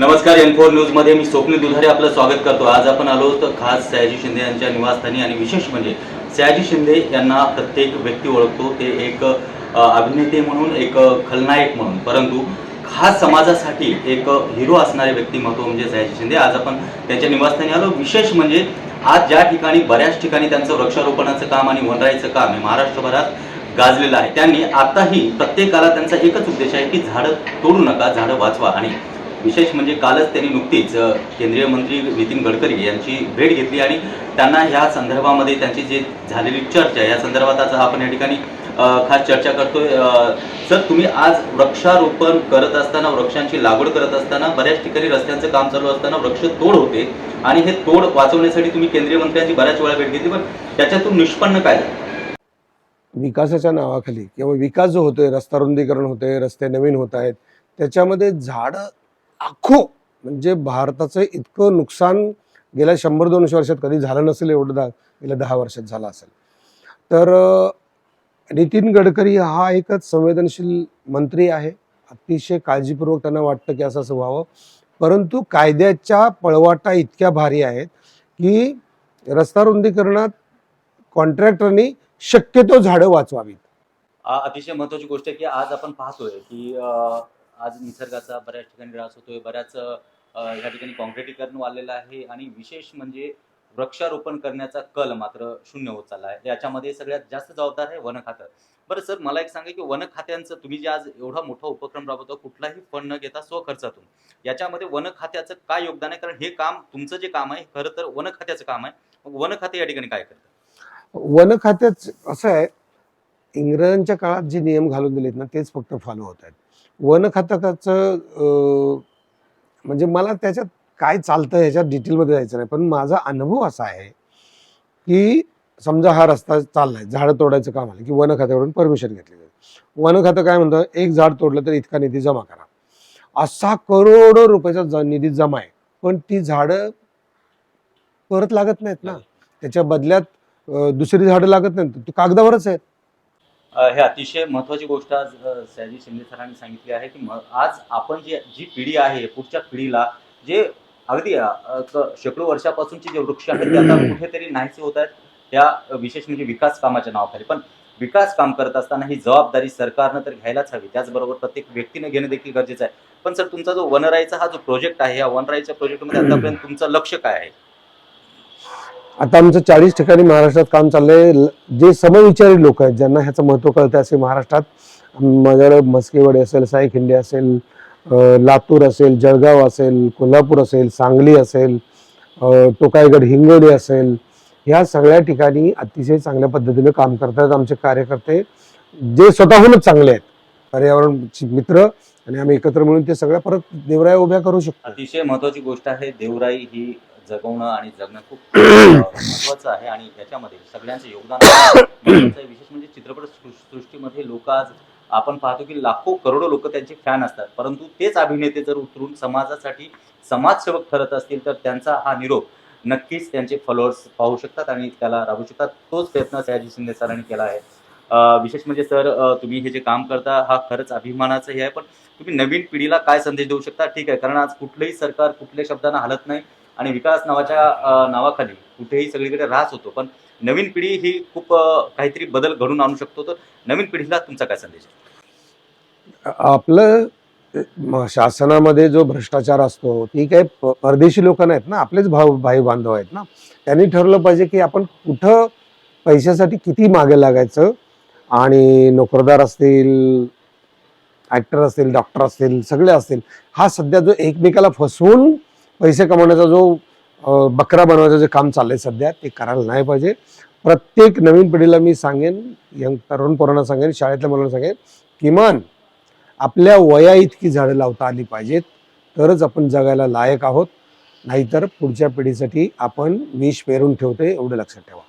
नमस्कार N four न्यूजमध्ये मी स्वप्नी दुधारे आपलं स्वागत करतो. आज आपण आलो तर खास सयाजी शिंदे यांच्या निवासस्थानी आणि विशेष म्हणजे सयाजी शिंदे यांना प्रत्येक व्यक्ती ओळखतो. ते एक अभिनेते म्हणून एक खलनायक म्हणून. परंतु खास समाजासाठी एक हिरो असणारे व्यक्तिमत्व म्हणजे सयाजी शिंदे. आज आपण त्यांच्या निवासस्थानी आलो. विशेष म्हणजे आज ज्या ठिकाणी बऱ्याच ठिकाणी त्यांचं वृक्षारोपणाचं काम आणि वनराईचं काम हे महाराष्ट्रभरात गाजलेलं आहे. त्यांनी आताही प्रत्येकाला त्यांचा एकच उद्देश आहे की झाडं तोडू नका झाडं वाचवा आणि विशेष म्हणजे कालच त्यांनी नुकतीच केंद्रीय मंत्री नितीन गडकरी यांची भेट घेतली आणि त्यांना ह्या संदर्भामध्ये त्यांची जी झालेली चर्चा या संदर्भात आज आपण या ठिकाणी खास चर्चा करतोय. सर तुम्ही आज वृक्षारोपण करत असताना वृक्षांची लागवड करत असताना बऱ्याच ठिकाणी रस्त्यांचं काम चालू असताना वृक्ष तोड होते आणि हे तोड वाचवण्यासाठी तुम्ही केंद्रीय मंत्र्यांची बऱ्याच वेळा भेट घेतली पण त्याच्यातून निष्पन्न काय विकासाच्या नावाखाली किंवा विकास जो होतोय रस्ता रुंदीकरण होते रस्ते नवीन होत आहेत त्याच्यामध्ये झाडं आखो. म्हणजे भारताचं इतकं नुकसान गेल्या शंभर दोनशे वर्षात कधी झालं नसेल एवढं दहा गेल्या दहा वर्षात झालं असेल. तर नितीन गडकरी हा एकच संवेदनशील मंत्री आहे. अतिशय काळजीपूर्वक त्यांना वाटतं की असं असं व्हावं. परंतु कायद्याच्या पळवाटा इतक्या भारी आहेत की रस्ता रुंदीकरणात कॉन्ट्रॅक्टरनी शक्यतो झाडं वाचवावीत. अतिशय महत्वाची गोष्ट आहे की आज आपण पाहतोय की आज निसर्गाचा बऱ्याच ठिकाणी ऱ्हास होतोय. बऱ्याच ह्या या ठिकाणी कॉन्क्रिटीकरण वाढलेलं आहे आणि विशेष म्हणजे वृक्षारोपण करण्याचा कल मात्र शून्य होत चालला आहे. याच्यामध्ये सगळ्यात जास्त जबाबदार आहे वन खातं. बरं सर मला एक सांगा की वन खात्यांचं तुम्ही जे आज एवढा मोठा उपक्रम राबवतो कुठलाही फंड न घेता स्वखर्चातून याच्यामध्ये वन खात्याचं काय योगदान आहे? कारण हे काम तुमचं जे काम आहे खरं तर वन खात्याचं काम आहे. वन खाते या ठिकाणी काय करतं वन खात्याच असं आहे इंग्रजांच्या काळात जे नियम घालून दिलेत ना तेच फक्त फॉलो होत आहेत. वन खात्याचं अं, म्हणजे मला त्याच्यात काय चालतं ह्याच्यात डिटेलमध्ये जायचं नाही. पण माझा अनुभव असा आहे की समजा हा रस्ता चाललाय झाडं तोडायचं काम आलं की वन खात्याकडून परमिशन घेतली जाते वन खातं काय म्हणतं एक झाड तोडलं तर इतका निधी जमा करा. असा करोडो रुपयाचा निधी जमा आहे. पण ती झाडं परत लागत नाहीत ना. त्याच्या बदल्यात दुसरी झाडं लागत नाहीत. ती कागदावरच आहेत. हे अतिशय महत्वाची गोष्ट आज सयाजी शिंदे सरांनी सांगितली आहे की आज आपण जे जी पिढी आहे पुढच्या पिढीला जे अगदी शेकडो वर्षापासूनचे जे वृक्ष आहेत ते आता कुठेतरी नाहीसे होत आहेत त्या विशेष म्हणजे विकास कामाच्या नावाखाली. पण विकास काम करत असताना ही जबाबदारी सरकारनं तर घ्यायलाच हवी. त्याचबरोबर प्रत्येक व्यक्तीने घेणं देखील गरजेचं आहे. पण सर तुमचा जो वनराईचा हा जो प्रोजेक्ट आहे या वनराईच्या प्रोजेक्टमध्ये आतापर्यंत तुमचं लक्ष काय आहे? आता आमचं चाळीस ठिकाणी महाराष्ट्रात काम चाललंय. जे समविचारी लोक आहेत ज्यांना ह्याचं महत्त्व कळतं असे महाराष्ट्रात माझ्याकडे मस्केवाडी असेल साईखिंडी असेल लातूर असेल जळगाव असेल कोल्हापूर असेल सांगली असेल टोकायगड हिंगोली असेल ह्या सगळ्या ठिकाणी अतिशय चांगल्या पद्धतीने काम करतात आमचे कार्यकर्ते. जे स्वतःहूनच चांगले आहेत पर्यावरणची मित्र आणि आम्ही एकत्र मिळून ते सगळ्या परत देवराया उभ्या करू शकतो. अतिशय महत्वाची गोष्ट आहे देवराई ही जगवणं आणि जगणं खूप महत्वाचं आहे आणि याच्यामध्ये सगळ्यांचं योगदान विशेष म्हणजे चित्रपट सृष्टीमध्ये लोक आज आपण पाहतो की लाखो करोडो लोक त्यांचे फॅन असतात. परंतु तेच अभिनेते जर उतरून समाजासाठी समाजसेवक ठरत असतील तर त्यांचा हा निरोप नक्कीच त्यांचे फॉलोअर्स पाहू शकतात आणि त्याला राहू शकतात. तोच प्रयत्न सयाजी शिंदे सरांनी केला आहे. विशेष म्हणजे सर तुम्ही हे जे काम करता हा खरंच अभिमानाचं हे आहे. पण तुम्ही नवीन पिढीला काय संदेश देऊ शकता? ठीक आहे. कारण आज कुठलंही सरकार कुठल्याही शब्दांना हलत नाही. आणि विकास नावाच्या नावाखाली कुठेही सगळीकडे ऱ्हास होतो. पण नवीन पिढी ही खूप काहीतरी बदल घडून आणू शकतो. तर नवीन पिढीला तुमचा काय संदेश आपलं शासनामध्ये जो भ्रष्टाचार असतो ती काही परदेशी लोक नाहीत ना. आपलेच भाऊ भाई बांधव आहेत ना. त्यांनी ठरलं पाहिजे की आपण कुठं पैशासाठी किती मागे लागायचं. आणि नोकरदार असतील ॲक्टर असतील डॉक्टर असतील सगळे असतील. हा सध्या जो एकमेकाला फसवून पैसे कमवण्याचा जो बकरा बनवायचं जे काम चाललंय सध्या ते करायला नाही पाहिजे. प्रत्येक नवीन पिढीला मी सांगेन यंग तरुण पोरांना सांगेन शाळेतल्या मुलांना सांगेन किमान आपल्या वया इतकी झाडं लावता आली पाहिजेत तरच आपण जगायला लायक आहोत. नाहीतर पुढच्या पिढीसाठी आपण विष पेरून ठेवते एवढं लक्षात ठेवा.